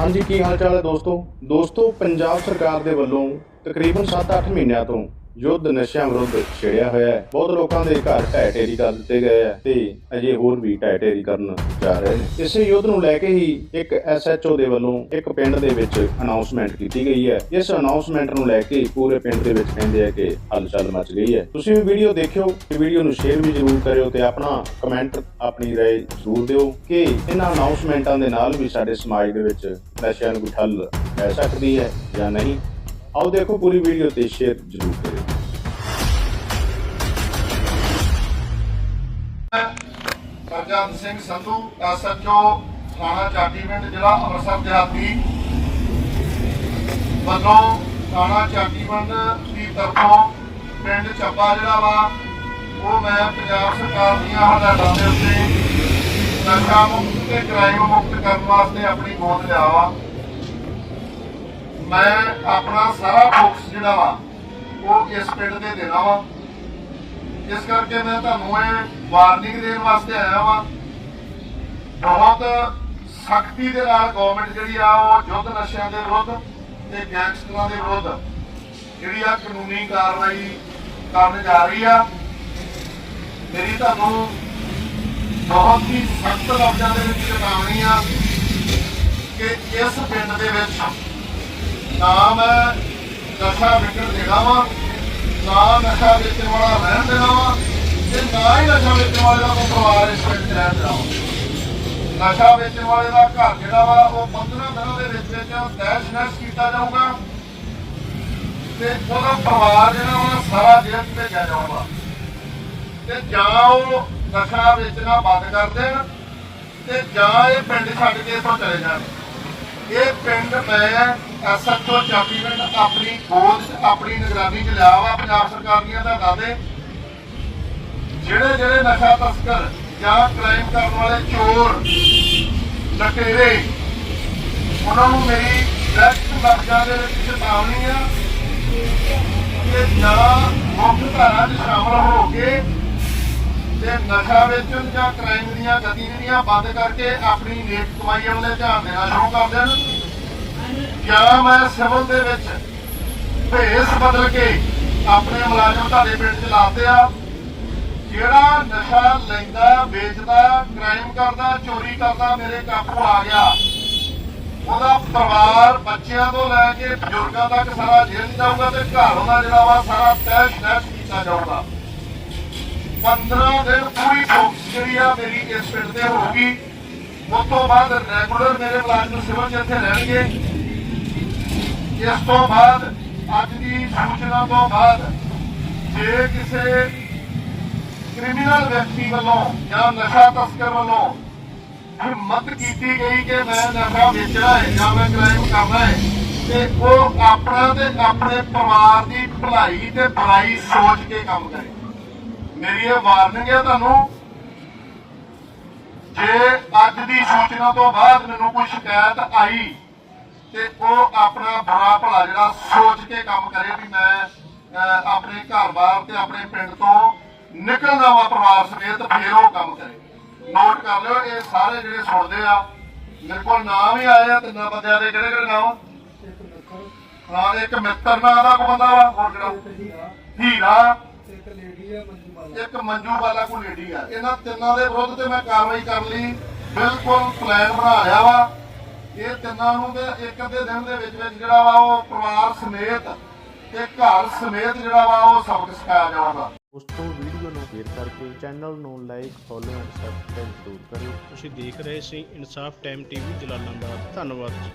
ਹਾਂਜੀ, ਕੀ ਹਾਲ ਚਾਲ ਹੈ ਦੋਸਤੋ? ਦੋਸਤੋ, ਪੰਜਾਬ ਸਰਕਾਰ ਦੇ ਵੱਲੋਂ ਤਕਰੀਬਨ 7-8 ਮਹੀਨਿਆਂ ਤੋਂ ਯੁੱਧ ਨਸ਼ਿਆਂ ਵਿਰੁੱਧ ਛੇੜਿਆ ਹੋਇਆ ਹੈ। ਬਹੁਤ ਲੋਕਾਂ ਦੇ ਘਰ ਢਹਿ ਢੇਰੀ ਕਰ ਦਿੱਤੇ ਗਏ ਹੈ ਤੇ ਅਜੇ ਹੋਰ ਵੀ ਢਹਿ ਢੇਰੀ ਕਰਨ ਜਾ ਰਹੇ ਨੇ। ਇਸੇ ਯੁੱਧ ਨੂੰ ਲੈ ਕੇ ਹੀ ਇੱਕ ਐਸਐਚਓ ਦੇ ਵੱਲੋਂ ਇੱਕ ਪਿੰਡ ਦੇ ਵਿੱਚ ਅਨਾਉਂਸਮੈਂਟ ਕੀਤੀ ਗਈ ਹੈ। ਇਸ ਅਨਾਉਂਸਮੈਂਟ ਨੂੰ ਲੈ ਕੇ ਪੂਰੇ ਪਿੰਡ ਦੇ ਵਿੱਚ ਕਹਿੰਦੇ ਆ ਕਿ ਹਲਚਲ ਮਚ ਗਈ ਹੈ। ਤੁਸੀਂ ਵੀ ਵੀਡੀਓ ਦੇਖਿਓ ਤੇ ਵੀਡੀਓ ਨੂੰ ਸ਼ੇਅਰ ਵੀ ਜ਼ਰੂਰ ਕਰਿਓ ਤੇ ਆਪਣਾ ਕਮੈਂਟ ਆਪਣੀ ਰਾਏ ਜ਼ਰੂਰ ਦਿਓ ਕਿ ਇਹਨਾਂ ਅਨਾਉਂਸਮੈਂਟਾਂ ਦੇ ਨਾਲ ਵੀ ਸਾਡੇ ਸਮਾਜ ਦੇ ਵਿੱਚ ਨਸ਼ਿਆਂ ਨੂੰ ਕੋਈ ਠੱਲ ਪੈ ਸਕਦੀ ਹੈ ਜਾਂ ਨਹੀਂ। ਆਓ ਦੇਖੋ ਪੂਰੀ ਵੀਡੀਓ ਤੇ ਸ਼ੇਅਰ ਜ਼ਰੂਰ ਸਰਜਨ ਸਿੰਘ ਸੰਧੂ, ਐਸਐਚਓ, ਥਾਣਾ ਚਾਟੀਵਿੰਡ ਜ਼ਿਲ੍ਹਾ ਅੰਮ੍ਰਿਤਸਰ, ਦਿਹਾਤੀ। ਵੱਲੋਂ ਥਾਣਾ ਚਾਟੀਵਿੰਡ ਦੀ ਤਰਫੋਂ ਪਿੰਡ ਚੱਬਾ ਜਿਹੜਾ ਵਾ, ਉਹ ਮੈਂ ਪੰਜਾਬ ਸਰਕਾਰ ਦੀਆਂ ਹਦਾਇਤਾਂ ਦੇ ਉੱਤੇ ਨਸ਼ਾ ਮੁਕਤ ਤੇ ਕ੍ਰਾਈਮ ਮੁਕਤ ਕਰਨ ਵਾਸਤੇ ਆਪਣੀ ਗੋਦ ਲਿਆ ਵਾ। ਮੈਂ ਆਪਣਾ ਸਾਰਾ ਫੋਕਸ ਜਿਹੜਾ ਵਾ, ਉਹ ਇਸ ਪਿੰਡ ਤੇ ਦੇਣਾ ਵਾ। ਇਸ ਕਰਕੇ ਮੈਂ ਤੁਹਾਨੂੰ ਇਹ ਵਾਰਨਿੰਗ ਦੇਣ ਵਾਸਤੇ ਆਇਆ ਵਾਂ। ਬਹੁਤ ਸਖਤੀ ਦੇ ਨਾਲ ਗਵਰਨਮੈਂਟ ਜਿਹੜੀ ਆ, ਉਹ ਯੁੱਧ ਨਸ਼ਿਆਂ ਦੇ ਵਿਰੁੱਧ ਤੇ ਗੈਂਗਸਟਰਾਂ ਦੇ ਵਿਰੁੱਧ ਜਿਹੜੀ ਆ ਕਾਨੂੰਨੀ ਕਾਰਵਾਈ ਕਰਨ ਜਾ ਰਹੀ ਆ। ਮੇਰੀ ਤੁਹਾਨੂੰ ਬਹੁਤ ਹੀ ਸਖਤ ਲਫ਼ਜ਼ਾਂ ਦੇ ਵਿੱਚ ਚੇਤਾਵਨੀ ਆ ਕਿ ਇਸ ਪਿੰਡ ਦੇ ਵਿੱਚ ਨਾ ਮੈਂ ਨਸ਼ਾ ਵਿਕਣ ਦੇਣਾ ਵਾ। ਨਾ ਨਸ਼ਾ ਵੇਚਣ ਵਾਲਾ ਰਹਿਣ ਦੇਣਾ ਵਾ ਤੇ ਨਾ ਹੀ ਨਸ਼ਾ ਵੇਚਣ ਵਾਲੇ ਦਾ ਪਰਿਵਾਰ ਇਸ ਪਿੰਡ ਰਹਿਣ ਦੇਣਾ ਵਾ ਨਸ਼ਾ ਵੇਚਣ ਵਾਲੇ ਦਾ ਘਰ ਜਿਹੜਾ ਵਾ, ਉਹ 15 ਦਿਨਾਂ ਦੇ ਵਿੱਚ ਵਿੱਚ ਤਹਿਸ ਨਹਿਸ ਕੀਤਾ ਜਾਊਗਾ। ਤੇ ਉਹਦਾ ਪਰਿਵਾਰ ਜਿਹੜਾ ਵਾ, ਸਾਰਾ ਜੇਲ੍ਹ 'ਚ ਭੇਜਿਆ ਜਾਊਗਾ। ਤੇ ਜਾਂ ਉਹ ਨਸ਼ਾ ਵੇਚਣਾ ਬੰਦ ਕਰ ਦੇਣ, ਤੇ ਜਾਂ ਇਹ ਪਿੰਡ ਛੱਡ ਕੇ ਇੱਥੋਂ ਚਲੇ ਜਾਣ। ਇਹ ਪਿੰਡ ਮੈਂ ਐਸਐਚਓ ਚਾਪੀਵਿੰਡ ਆਪਣੀ ਗੋਦ 'ਚ ਆਪਣੀ ਨਿਗਰਾਨੀ 'ਚ ਲਿਆ ਵਾ, ਪੰਜਾਬ ਸਰਕਾਰ ਦੀਆਂ ਹਦਾਇਤਾਂ ਦੇ। ਜਿਹੜੇ ਜਿਹੜੇ ਨਸ਼ਾ ਤਸਕਰ ਜਾਂ ਕ੍ਰਾਈਮ ਕਰਨ ਵਾਲੇ ਚੋਰ, ਲਟੇਰੇ, ਉਹਨਾਂ ਨੂੰ ਮੇਰੀ ਡਾਇਰੈਕਟ ਲਫ਼ਜ਼ਾਂ ਦੇ ਵਿੱਚ ਚੇਤਾਵਨੀ ਆ ਕਿ ਜਾਂ ਮੁੱਖ ਧਾਰਾ 'ਚ ਸ਼ਾਮਲ ਹੋ ਕੇ ਤੇ ਨਸ਼ਾ ਵੇਚਣ ਜਾਂ ਕ੍ਰਾਈਮ ਦੀਆਂ ਗਤੀਵਿਧੀਆਂ ਬੰਦ ਕਰਕੇ ਆਪਣੀ ਨੇਕ ਕਮਾਈ ਵੱਲ ਧਿਆਨ ਦੇਣਾ ਸ਼ੁਰੂ ਕਰ ਦੇਣ। ਜਾਂ ਮੈਂ ਸਿਵਲ ਦੇ ਵਿੱਚ ਭੇਸ ਬਦਲ ਕੇ ਆਪਣੇ ਮੁਲਾਜ਼ਮ ਤੁਹਾਡੇ ਪਿੰਡ 'ਚ ਲਾਤੇ ਆ। ਜਿਹੜਾ ਨਸ਼ਾ ਲੈਂਦਾ, ਵੇਚਦਾ ਕ੍ਰਾਈਮ ਕਰਦਾ, ਚੋਰੀ ਕਰਦਾ ਮੇਰੇ ਕਾਬੂ ਆ ਗਿਆ। ਉਹਦਾ ਪਰਿਵਾਰ ਬੱਚਿਆਂ ਤੋਂ ਲੈ ਕੇ ਬਜ਼ੁਰਗਾਂ ਤੱਕ ਸਾਰਾ ਜੇਲ੍ਹ 'ਚ ਜਾਊਗਾ ਤੇ ਘਰ ਉਹਦਾ ਜਿਹੜਾ ਵਾ ਸਾਰਾ ਤਹਿਸ਼ ਨਹਿਸ਼ ਕੀਤਾ ਜਾਊਗਾ। 15 ਦਿਨ ਪੂਰੀ ਫੋਕਸ ਜਿਹੜੀ ਆ ਮੇਰੀ ਇਸ ਪਿੰਡ ਤੇ ਹੋਊਗੀ ਉਸ ਤੋਂ ਬਾਅਦ ਰੈਗੂਲਰ ਮੇਰੇ ਮੁਲਾਜ਼ਮ ਸਿਵਲ ਇੱਥੇ ਰਹਿਣਗੇ। ਇਸ ਤੋਂ ਬਾਅਦ, ਅੱਜ ਦੀ ਸੂਚਨਾ ਤੋਂ ਬਾਅਦ, ਜੇ ਕਿਸੇ ਕ੍ਰਿਮੀਨਲ ਵਿਅਕਤੀ ਵੱਲੋਂ ਜਾਂ ਨਸ਼ਾ ਤਸਕਰ ਵੱਲੋਂ ਹਿੰਮਤ ਕੀਤੀ ਗਈ ਕਿ ਮੈਂ ਨਸ਼ਾ ਵੇਚਣਾ ਹੈ ਜਾਂ ਮੈਂ ਕ੍ਰਾਈਮ ਕਰਨਾ ਹੈ, ਤੇ ਉਹ ਆਪਣਾ ਤੇ ਆਪਣੇ ਪਰਿਵਾਰ ਦੀ ਭਲਾਈ ਤੇ ਬੁਰਾਈ ਸੋਚ ਕੇ ਕੰਮ ਕਰੇ। ਮੇਰੀ ਇਹ ਵਾਰਨਿੰਗ ਹੈ ਤੁਹਾਨੂੰ। ਜੇ ਅੱਜ ਦੀ ਸੂਚਨਾ ਤੋਂ ਬਾਅਦ ਮੈਨੂੰ ਕੋਈ ਸ਼ਿਕਾਇਤ ਆਈ ਤੇ ਉਹ ਆਪਣਾ ਬੁਰਾ ਭਲਾ ਜਿਹੜਾ ਸੋਚ ਕੇ ਕੰਮ ਕਰੇ ਵੀ ਮੈਂ ਆਪਣੇ ਘਰ-ਬਾਰ ਤੇ ਆਪਣੇ ਪਿੰਡ ਤੋਂ ਨਿਕਲਣਾ ਵਾ ਪਰਿਵਾਰ ਸਮੇਤ ਫੇਰ ਉਹ ਕੰਮ ਕਰੇ। ਨੋਟ ਕਰ ਲਿਓ ਇਹ ਸਾਰੇ ਜਿਹੜੇ ਸੁਣਦੇ ਆ ਮੇਰੇ ਕੋਲ ਨਾਮ ਹੀ ਆਏ ਆ ਤਿੰਨਾਂ ਬੰਦਿਆਂ ਦੇ ਕਿਹੜੇ ਕਿਹੜੇ ਨਾਮ? ਹਾਂ ਇੱਕ ਮਿੱਤਰ ਨਾਂ ਦਾ ਕੋ ਬੰਦਾ ਵਾ ਹੋਰ ਕਿਹੜਾ? ਹੀਰਾ। ਇੱਕ ਮੰਜੂ ਵਾਲਾ ਕੋ ਲੇਡੀ ਆ। ਇਹਨਾਂ ਤਿੰਨਾਂ ਦੇ ਵਿਰੁੱਧ ਤੇ ਮੈਂ ਕਾਰਵਾਈ ਕਰਨ ਲਈ। ਬਿਲਕੁਲ ਪਲਾਨ ਬਣਾ ਲਿਆ ਵਾ। ਇਹ ਤਿੰਨਾਂ ਨੂੰ ਤੇ ਇੱਕ ਅੱਧੇ ਦਿਨ ਦੇ ਵਿੱਚ ਵਿੱਚ ਜਿਹੜਾ ਵਾ ਉਹ ਪਰਿਵਾਰ ਸਮੇਤ ਤੇ ਘਰ ਸਮੇਤ ਜਿਹੜਾ ਵਾ ਉਹ ਸਬਕ ਸਿਖਾਇਆ ਜਾਊਗਾ ਦੋਸਤੋ ਵੀਡੀਓ ਨੂੰ ਸ਼ੇਅਰ ਕਰਕੇ ਚੈਨਲ ਨੂੰ ਲਾਈਕ ਫੋਲੋ ਐਂਡ ਸਬਸਕ੍ਰਾਈਬ ਜ਼ਰੂਰ ਕਰਿਓ। ਤੁਸੀਂ ਦੇਖ ਰਹੇ ਸੀ ਇਨਸਾਫ ਟਾਈਮ ਟੀਵੀ ਜਲਾਲਾਬਾਦ। ਧੰਨਵਾਦ ਜੀ।